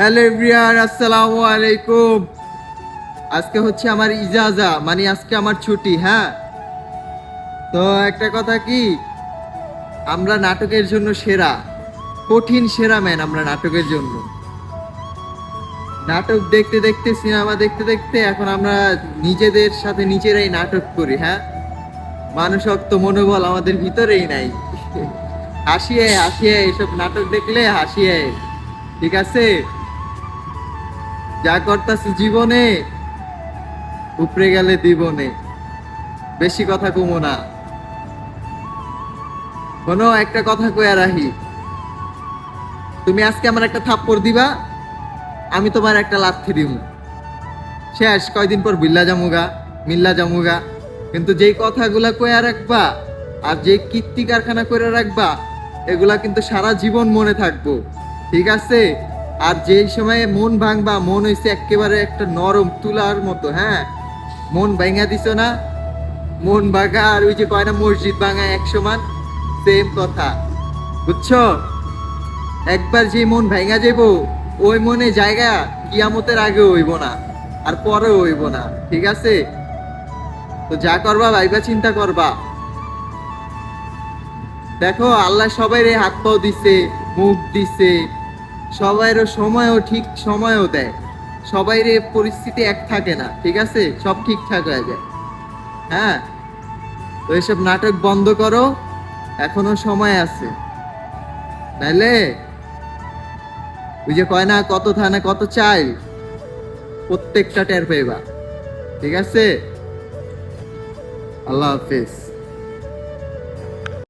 Hello everyone, আসসালামু আলাইকুম। আজকে হচ্ছে আমার ইজাজা মানে আজকে আমার ছুটি হ্যাঁ? তো একটা কথা কি? আমরা নাটকের জন্য সেরা, কঠিন সেরা ম্যান আমরা নাটকের জন্য। নাটক দেখতে দেখতে, সিনেমা দেখতে দেখতে এখন আমরা নিজেদের সাথে নিজেরাই নাটক করি হ্যাঁ? মানুষত্ব, মনোবল আমাদের ভিতরেই নাই। হাসিয়ে হাসিয়ে এসব নাটক দেখলে হাসিয়ে, ঠিক আছে? যা করতাছি জীবনে, উপরে গেলে দিবনে। বেশি কথা কমো না। কোনো একটা কথা কয়া রাহি তুমি আজকে আমার একটা থাপ্পড় দিবা, আমি তোমার একটা লাথি দিব শেষ, কয়দিন পর বিল্লা জামুগা, মিল্লা জামুগা। কিন্তু যেই কথাগুলা কয়া রাখবা আর যে কীর্তি কারখানা করে রাখবা, এগুলা কিন্তু সারা জীবন মনে থাকব। ঠিক আছে? আর যেই সময়ে মন ভাঙবা, মন হইছে একেবারে একটা নরম তুলার মতো হ্যাঁ? মন ভাঙা দিছ না? মন ভাঙা, আর ওই যে কয় না, মসজিদ ভাঙা এক সমান সেম কথা। বুঝছ? একবার যে মন ভেঙা যাব ওই মনে জায়গা কিয়ামতের আগে হইব না, আর পরে হইব না, ঠিক আছে? তো যা করবা, ভাইবা, চিন্তা করবা। দেখো, আল্লাহ সবাই হাত পাও দিছে, মুখ দিছে সবাইরও সময়ও ঠিক সময়ও দেয়। সবাইরে পরিস্থিতি এক থাকে না, ঠিক আছে? সব ঠিকঠাক হয়ে যায়। হ্যাঁ? তো এসব নাটক বন্ধ করো, এখনও সময় আছে। নাইলে? ওই যে কয় না, কত থানা, কত চাই প্রত্যেকটা টের পেবা ঠিক আছে? আল্লাহ হাফিজ।